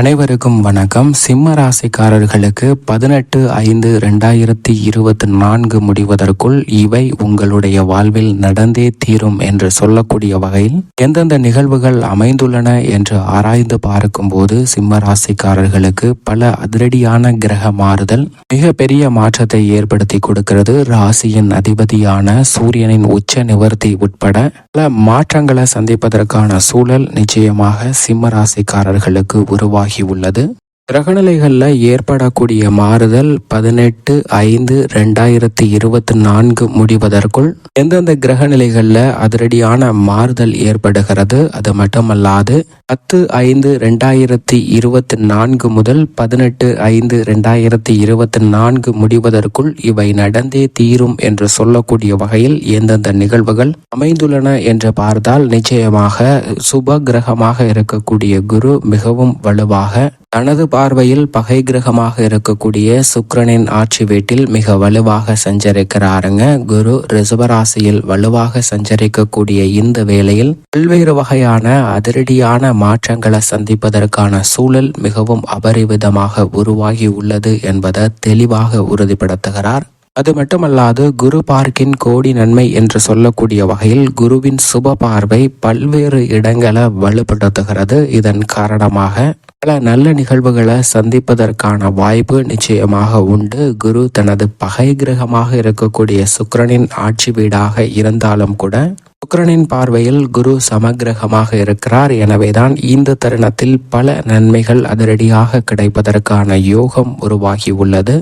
அனைவருக்கும் வணக்கம். சிம்ம ராசிக்காரர்களுக்கு பதினெட்டு ஐந்து ரெண்டாயிரத்தி இருபத்தி நான்கு முடிவதற்குள் இவை உங்களுடைய வாழ்வில் நடந்தே தீரும் என்று சொல்லக்கூடிய வகையில் எந்தெந்த நிகழ்வுகள் அமைந்துள்ளன என்று ஆராய்ந்து பார்க்கும்போது சிம்ம ராசிக்காரர்களுக்கு பல அதிரடியான கிரக மாறுதல் மிகப்பெரிய மாற்றத்தை ஏற்படுத்தி கொடுக்கிறது. ராசியின் அதிபதியான சூரியனின் உச்ச நிவர்த்தி உட்பட பல மாற்றங்களை சந்திப்பதற்கான சூழல் நிச்சயமாக சிம்ம ராசிக்காரர்களுக்கு உருவாகி உள்ளது கிரகநிலைகளில் ஏற்படக்கூடிய மாறுதல் பதினெட்டு ஐந்து ரெண்டாயிரத்தி இருபத்தி நான்கு முடிவதற்குள் எந்தெந்த கிரகநிலைகளில் அதிரடியான மாறுதல் ஏற்படுகிறது அது மட்டுமல்லாது பத்து ஐந்து ரெண்டாயிரத்தி இருபத்தி நான்கு முதல் பதினெட்டு ஐந்து ரெண்டாயிரத்தி இருபத்தி நான்கு முடிவதற்குள் இவை நடந்தே தீரும் என்று சொல்லக்கூடிய வகையில் எந்தெந்த நிகழ்வுகள் அமைந்துள்ளன என்று பார்த்தால் நிச்சயமாக சுப கிரகமாக இருக்கக்கூடிய குரு மிகவும் வலுவாக தனது பார்வையில் பகை கிரகமாக இருக்கக்கூடிய சுக்கரனின் ஆட்சி வீட்டில் மிக வலுவாக சஞ்சரிக்கிறாருங்க. குரு ரிசவராசியில் வலுவாக சஞ்சரிக்கக்கூடிய இந்த வேளையில் பல்வேறு வகையான அதிரடியான மாற்றங்களை சந்திப்பதற்கான சூழல் மிகவும் அபரிவிதமாக உருவாகி உள்ளது என்பதை தெளிவாக உறுதிப்படுத்துகிறார். அது மட்டுமல்லாது குரு பார்க்கின் கோடி நன்மை என்று சொல்லக்கூடிய வகையில் குருவின் சுப பார்வை பல்வேறு இடங்களை வலுப்படுத்துகிறது. இதன் காரணமாக பல நல்ல நிகழ்வுகளை சந்திப்பதற்கான வாய்ப்பு நிச்சயமாக உண்டு. குரு தனது பகை கிரகமாக இருக்கக்கூடிய சுக்கரனின் ஆட்சி வீடாக இருந்தாலும் கூட சுக்கரனின் பார்வையில் குரு சமகிரகமாக இருக்கிறார். எனவேதான் இந்த தருணத்தில் பல நன்மைகள் அதிரடியாக கிடைப்பதற்கான யோகம் உருவாகி உள்ளது.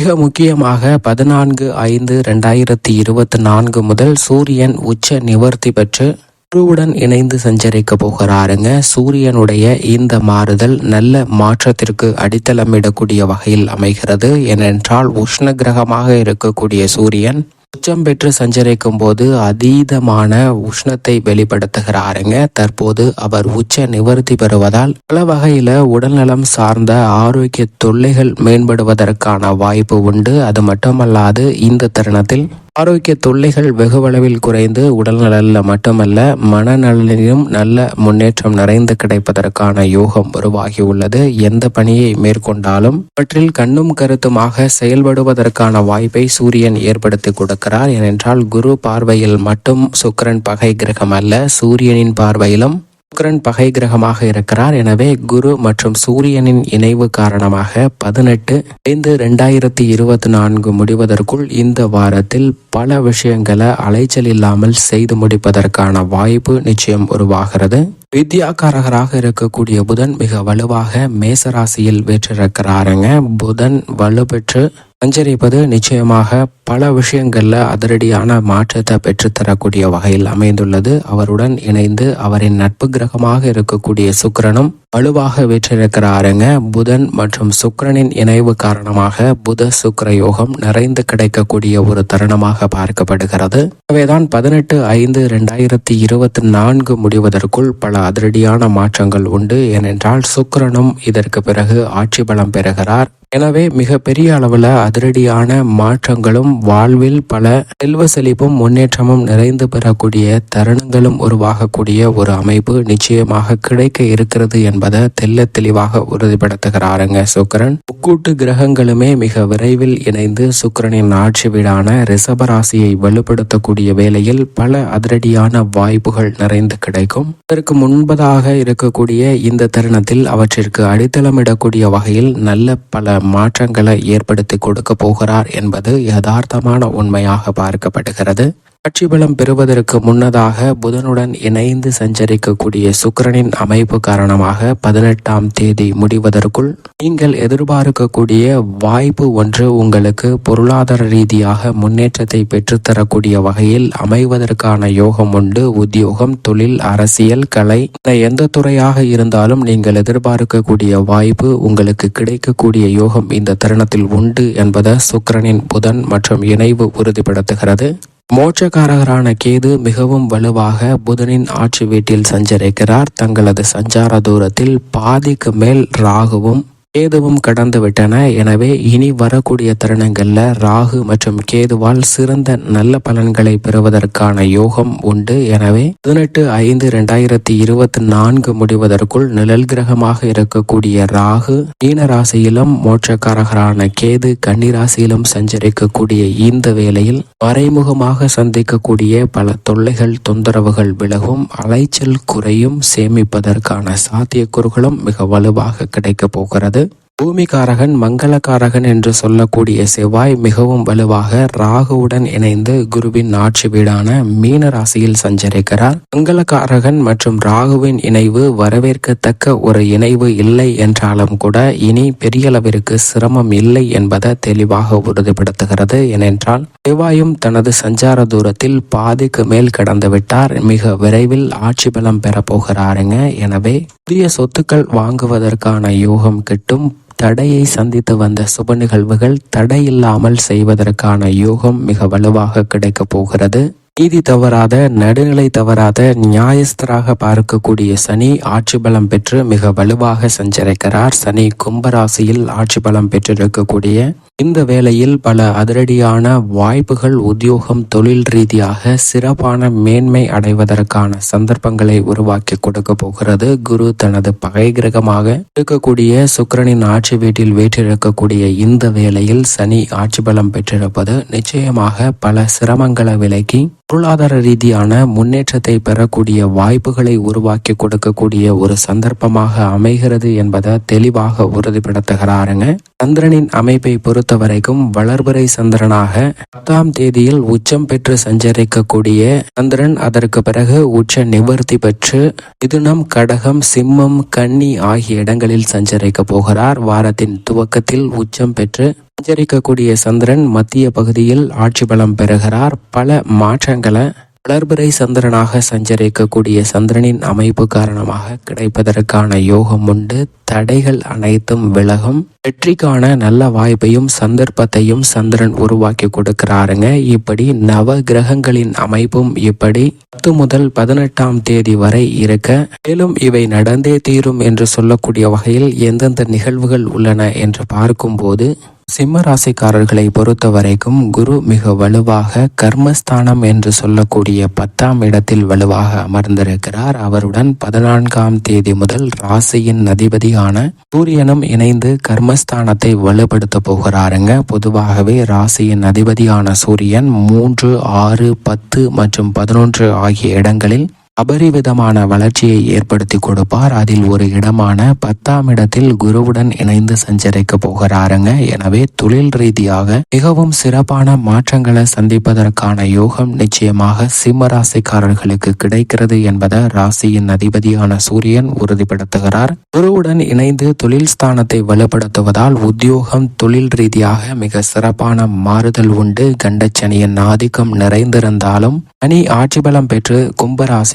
மிக முக்கியமாக பதினான்கு ஐந்து ரெண்டாயிரத்தி இருபத்தி நான்கு முதல் சூரியன் உச்ச நிவர்த்தி பெற்று குருவுடன் இணைந்து சஞ்சரிக்க போகிறாருங்க. சூரியனுடைய இந்த மாறுதல் நல்ல மாற்றத்திற்கு அடித்தளமிடக்கூடிய வகையில் அமைகிறது. ஏனென்றால் உஷ்ண கிரகமாக இருக்கக்கூடிய சூரியன் உச்சம் பெற்று சஞ்சரிக்கும் போது அதீதமான உஷ்ணத்தை வெளிப்படுத்துகிறாருங்க. தற்போது அவர் உச்ச நிவர்த்தி பெறுவதால் பல வகையில உடல்நலம் சார்ந்த ஆரோக்கிய தொல்லைகள் மேம்படுவதற்கான வாய்ப்பு உண்டு. அது மட்டுமல்லாது இந்த தருணத்தில் ஆரோக்கிய தொல்லைகள் வெகுவளவில் குறைந்து உடல்நலில் மட்டுமல்ல மனநலனிலும் நல்ல முன்னேற்றம் நிறைந்து கிடைப்பதற்கான யோகம் உருவாகி உள்ளது எந்த பணியை மேற்கொண்டாலும் அவற்றில் கண்ணும் கருத்துமாக செயல்படுவதற்கான வாய்ப்பை சூரியன் ஏற்படுத்தி கொடுக்கிறார். ஏனென்றால் குரு பார்வையில் மட்டும் சுக்கரன் பகை கிரகம் அல்ல சூரியனின் பார்வையிலும் சுக்கரன் பகை கிரகமாக இருக்கிறார். எனவே குரு மற்றும் சூரியனின் இணைவு காரணமாக பதினெட்டு ஐந்து ரெண்டாயிரத்தி இருபத்தி நான்கு முடிவதற்குள் இந்த வாரத்தில் பல விஷயங்களை அலைச்சல் இல்லாமல் செய்து முடிப்பதற்கான வாய்ப்பு நிச்சயம் உருவாகிறது. வித்யாகாரகராக இருக்கக்கூடிய புதன் மிக வலுவாக மேசராசியில் வீற்றிருக்கிறாருங்க. புதன் வலுப்பெற்று சஞ்சரிப்பது நிச்சயமாக பல விஷயங்களில் அதிரடியான மாற்றத்தை பெற்றுத்தரக்கூடிய வகையில் அமைந்துள்ளது. அவருடன் இணைந்து அவரின் நட்பு கிரகமாக இருக்கக்கூடிய சுக்கிரனும் வலுவாக வீற்றிருக்கிறாருங்க. புதன் மற்றும் சுக்கரனின் இணைவு காரணமாக புத சுக்கர யோகம் நிறைந்து கிடைக்கக்கூடிய ஒரு தருணமாக பார்க்கப்படுகிறது. எனவேதான் பதினெட்டு ஐந்து ரெண்டாயிரத்தி இருபத்தி நான்கு முடிவதற்குள் பல அதிரடியான மாற்றங்கள் உண்டு. ஏனென்றால் சுக்கரனும் இதற்கு பிறகு ஆட்சி பலம் பெறுகிறார். எனவே மிக பெரிய அளவில் அதிரடியான மாற்றங்களும் வாழ்வில் பல செல்வ செழிப்பும் முன்னேற்றமும் நிறைந்து பெறக்கூடிய தருணங்களும் உருவாகக்கூடிய ஒரு அமைப்பு நிச்சயமாக கிடைக்க இருக்கிறது என்பது தெல்ல தெளிவாக உறுதிப்படுத்துகிறாருங்க சுக்கரன். முக்கூட்டு கிரகங்களுமே மிக விரைவில் இணைந்து சுக்கரனின் ஆட்சி வீடான ரிஷபராசியை வலுப்படுத்தக்கூடிய வேளையில் பல அதிரடியான வாய்ப்புகள் நிறைந்து கிடைக்கும். அதற்கு முன்பதாக இருக்கக்கூடிய இந்த தருணத்தில் அவற்றிற்கு அடித்தளமிடக்கூடிய வகையில் நல்ல பல மாற்றங்களை ஏற்படுத்தி கொடுக்க போகிறார் என்பது யதார்த்தமான உண்மையாக பார்க்கப்படுகிறது. ஆட்சி பலம் பெறுவதற்கு முன்னதாக புதனுடன் இணைந்து சஞ்சரிக்கக்கூடிய சுக்கரனின் அமைப்பு காரணமாக பதினெட்டாம் தேதி முடிவதற்குள் நீங்கள் எதிர்பார்க்கக்கூடிய வாய்ப்பு ஒன்று உங்களுக்கு பொருளாதார ரீதியாக முன்னேற்றத்தை பெற்றுத்தரக்கூடிய வகையில் அமைவதற்கான யோகம் உண்டு. உத்தியோகம் தொழில் அரசியல் கலை எந்த துறையாக இருந்தாலும் நீங்கள் எதிர்பார்க்கக்கூடிய வாய்ப்பு உங்களுக்கு கிடைக்கக்கூடிய யோகம் இந்த தருணத்தில் உண்டு என்பதை சுக்கரனின் புதன் மற்றும் இணைவு உறுதிப்படுத்துகிறது. மோட்சக்காரகரான கேது மிகவும் வலுவாக புதனின் ஆட்சி வீட்டில் சஞ்சரிக்கிறார். தங்களது சஞ்சார தூரத்தில் பாதிக்கு மேல் ராகுவும் கேதுவும் கடந்து விட்டன. எனவே இனி வரக்கூடிய தருணங்களில் ராகு மற்றும் கேதுவால் சிறந்த நல்ல பலன்களை பெறுவதற்கான யோகம் உண்டு. எனவே பதினெட்டு ஐந்து இரண்டாயிரத்தி இருபத்தி நான்கு முடிவதற்குள் நிழல் கிரகமாக இருக்கக்கூடிய ராகு மீன ராசியிலும் மோட்சக்காரகரான கேது கன்னிராசியிலும் சஞ்சரிக்கக்கூடிய இந்த வேளையில் மறைமுகமாக சந்திக்கக்கூடிய பல தொல்லைகள் தொந்தரவுகள் விலகும். அலைச்சல் குறையும். சேமிப்பதற்கான சாத்தியக்கூறுகளும் மிக வலுவாக கிடைக்கப் போகிறது. பூமிகாரகன் மங்களகாரகன் என்று சொல்லக்கூடிய செவ்வாய் மிகவும் வலுவாக ராகுவுடன் இணைந்து குருவின் ஆட்சி வீடான மீன ராசியில் சஞ்சரிக்கிறார். மங்களகாரகன் மற்றும் ராகுவின் இணைவு வரவேற்கத்தக்க ஒரு இணைவு இல்லை என்றாலும் கூட இனி பெரிய அளவிற்கு சிரமம் இல்லை என்பதை தெளிவாக உறுதிப்படுத்துகிறது. ஏனென்றால் செவ்வாயும் தனது சஞ்சார தூரத்தில் பாதிக்கு மேல் கடந்து விட்டார் மிக விரைவில் ஆட்சி பலம் பெற போகிறாருங்க. எனவே புதிய சொத்துக்கள் வாங்குவதற்கான யோகம் கிட்டும் தடையை சந்தித்து வந்த சுப நிகழ்வுகள் தடையில்லாமல் செய்வதற்கான யோகம் மிக வலுவாக கிடைக்கப் போகிறது. நீதி தவறாத நடுநிலை தவறாத நியாயஸ்தராக பார்க்கக்கூடிய சனி ஆட்சி பலம் பெற்று மிக வலுவாக சஞ்சரிக்கிறார். சனி கும்பராசியில் ஆட்சி பலம் பெற்றிருக்கக்கூடிய இந்த வேளையில் பல அதிரடியான வாய்ப்புகள் உத்தியோகம் தொழில் ரீதியாக சிறப்பான மேன்மை அடைவதற்கான சந்தர்ப்பங்களை உருவாக்கி கொடுக்க போகிறது. குரு தனது பகை கிரகமாக இருக்கக்கூடிய சுக்கரனின் ஆட்சி வீட்டில் வீற்றிருக்கக்கூடிய இந்த வேளையில் சனி ஆட்சி பலம் பெற்றிருப்பது நிச்சயமாக பல சிரமங்களை விலக்கி பொருளாதார ரீதியான முன்னேற்றத்தை பெறக்கூடிய வாய்ப்புகளை உருவாக்கி கொடுக்கக்கூடிய ஒரு சந்தர்ப்பமாக அமைகிறது என்பதை தெளிவாக உறுதிப்படுத்துகிறாருங்க. சந்திரனின் அமைப்பை பொறுத்த பொறுத்தவரைக்கும் வளர்பிறை சந்திரனாக பத்தாம் தேதியில் உச்சம் பெற்று சஞ்சரிக்கக்கூடிய சந்திரன் அதற்கு பிறகு உச்ச நிவர்த்தி பெற்று மிதுனம் கடகம் சிம்மம் கன்னி ஆகிய இடங்களில் சஞ்சரிக்க போகிறார். வாரத்தின் துவக்கத்தில் உச்சம் பெற்று சஞ்சரிக்கக்கூடிய சந்திரன் மத்திய பகுதியில் ஆட்சி பலம் பெறுகிறார். பல மாற்றங்களை வளர்பிறை சந்திரனாக சஞ்சரிக்கக்கூடிய சந்திரனின் அமைப்பு காரணமாக கிடைப்பதற்கான யோகம் உண்டு. தடைகள் அனைத்தும் விலகும். வெற்றிக்கான நல்ல வாய்ப்பையும் சந்தர்ப்பத்தையும் சந்திரன் உருவாக்கி கொடுக்கிறாருங்க. இப்படி நவ கிரகங்களின் அமைப்பும் இப்படி பத்து முதல் பதினெட்டாம் தேதி வரை இருக்க மேலும் இவை நடந்தே தீரும் என்று சொல்லக்கூடிய வகையில் எந்தெந்த நிகழ்வுகள் உள்ளன என்று பார்க்கும்போது சிம்ம ராசிக்காரர்களை பொறுத்த வரைக்கும் குரு மிக வலுவாக கர்மஸ்தானம் என்று சொல்லக்கூடிய பத்தாம் இடத்தில் வலுவாக அமர்ந்திருக்கிறார். அவருடன் பதினான்காம் தேதி முதல் ராசியின் அதிபதியான சூரியனும் இணைந்து கர்மஸ்தானத்தை வலுப்படுத்த போகிறாருங்க. பொதுவாகவே ராசியின் அதிபதியான சூரியன் மூன்று ஆறு பத்து மற்றும் பதினொன்று ஆகிய இடங்களில் அபரிவிதமான வளர்ச்சியை ஏற்படுத்தி கொடுப்பார். அதில் ஒரு இடமான பத்தாம் இடத்தில் குருவுடன் இணைந்து சஞ்சரிக்க போகிறாருங்க. எனவே தொழில் ரீதியாக மிகவும் சிறப்பான மாற்றங்களை சந்திப்பதற்கான யோகம் நிச்சயமாக சிம்ம ராசிக்காரர்களுக்கு கிடைக்கிறது என்பதை ராசியின் அதிபதியான சூரியன் உறுதிப்படுத்துகிறார். குருவுடன் இணைந்து தொழில் ஸ்தானத்தை வலுப்படுத்துவதால் உத்தியோகம் தொழில் ரீதியாக மிக சிறப்பான மாறுதல் உண்டு. கண்டச்சனியின் ஆதிக்கம் நிறைந்திருந்தாலும் அணி ஆட்சி பலம் பெற்று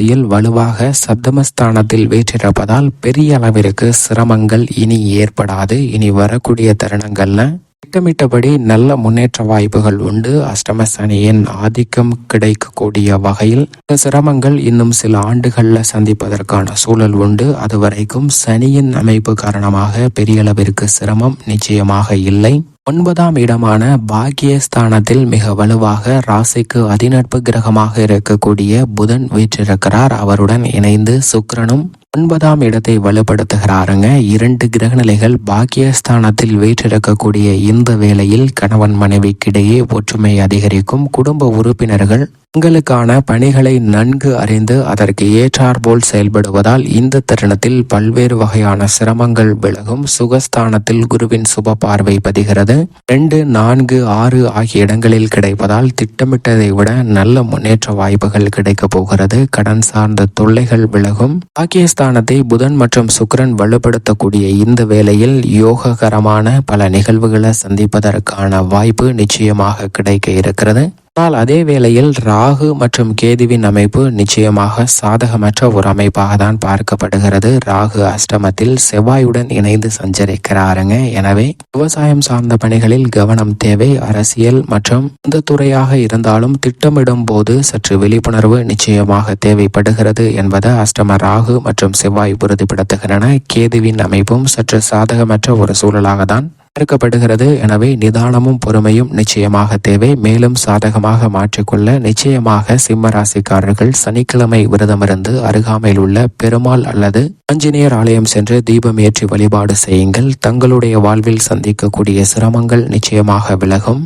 புயல் வலுவாக சப்தமஸ்தானத்தில் வீற்றிருப்பதால் பெரிய அளவிற்கு சிரமங்கள் இனி ஏற்படாது. இனி வரக்கூடிய தருணங்கள்ல திட்டமிட்டபடி நல்ல முன்னேற்ற வாய்ப்புகள் உண்டு. அஷ்டம சனியின் ஆதிக்கம் கிடைக்கக்கூடிய வகையில் இந்த சிரமங்கள் இன்னும் சில ஆண்டுகள்ல சந்திப்பதற்கான சூழல் உண்டு. அதுவரைக்கும் சனியின் அமைப்பு காரணமாக பெரிய அளவிற்கு சிரமம் நிச்சயமாக இல்லை. ஒன்பதாம் இடமான பாக்கியஸ்தானத்தில் மிக வலுவாக ராசிக்கு அதிநட்பு கிரகமாக இருக்கக்கூடிய புதன் வீற்றிருக்கிறார். அவருடன் இணைந்து சுக்கரனும் ஒன்பதாம் இடத்தை வலுப்படுத்துகிறாருங்க. இரண்டு கிரகநிலைகள் பாக்கியஸ்தானத்தில் வீற்றிருக்கக்கூடிய இந்த வேளையில் கணவன் மனைவிக்கிடையே ஒற்றுமை அதிகரிக்கும். குடும்ப உறுப்பினர்கள் தங்களுக்கான பணிகளை நன்கு அறிந்து அதற்கு ஏற்றாற்போல் செயல்படுவதால் இந்த தருணத்தில் பல்வேறு வகையான சிரமங்கள் விலகும். சுகஸ்தானத்தில் குருவின் சுப பார்வை பதிகிறது. ரெண்டு நான்கு ஆறு ஆகிய இடங்களில் கிடைப்பதால் திட்டமிட்டதை விட நல்ல முன்னேற்ற வாய்ப்புகள் கிடைக்கப் போகிறது. கடன் சார்ந்த தொல்லைகள் விலகும். பாக்கியஸ்தானத்தை புதன் மற்றும் சுக்கரன் வலுப்படுத்தக்கூடிய இந்த வேளையில் யோககரமான பல நிகழ்வுகளை சந்திப்பதற்கான வாய்ப்பு நிச்சயமாக கிடைக்க இருக்கிறது. ஆனால் அதே வேளையில் ராகு மற்றும் கேதுவின் அமைப்பு நிச்சயமாக சாதகமற்ற ஒரு அமைப்பாக தான் பார்க்கப்படுகிறது. ராகு அஷ்டமத்தில் செவ்வாயுடன் இணைந்து சஞ்சரிக்கிறாருங்க. எனவே விவசாயம் சார்ந்த பணிகளில் கவனம் தேவை. அரசியல் மற்றும் இந்த துறையாக இருந்தாலும் திட்டமிடும் போது சற்று விழிப்புணர்வு நிச்சயமாக தேவைப்படுகிறது என்பதை அஷ்டம ராகு மற்றும் செவ்வாய் உறுதிப்படுத்துகின்றன. கேதுவின் அமைப்பும் சற்று சாதகமற்ற ஒரு சூழலாக தான் பார்க்கப்படுகிறது எனவே நிதானமும் பொறுமையும் நிச்சயமாக தேவை. மேலும் சாதகமாக மாற்றிக்கொள்ள நிச்சயமாக சிம்ம ராசிக்காரர்கள் சனிக்கிழமை விரதமிருந்து அருகாமையில் உள்ள பெருமாள் அல்லது ஆஞ்சநேயர் ஆலயம் சென்று தீபம் ஏற்றி வழிபாடு செய்யுங்கள். தங்களுடைய வாழ்வில் சந்திக்கக்கூடிய சிரமங்கள் நிச்சயமாக விலகும்.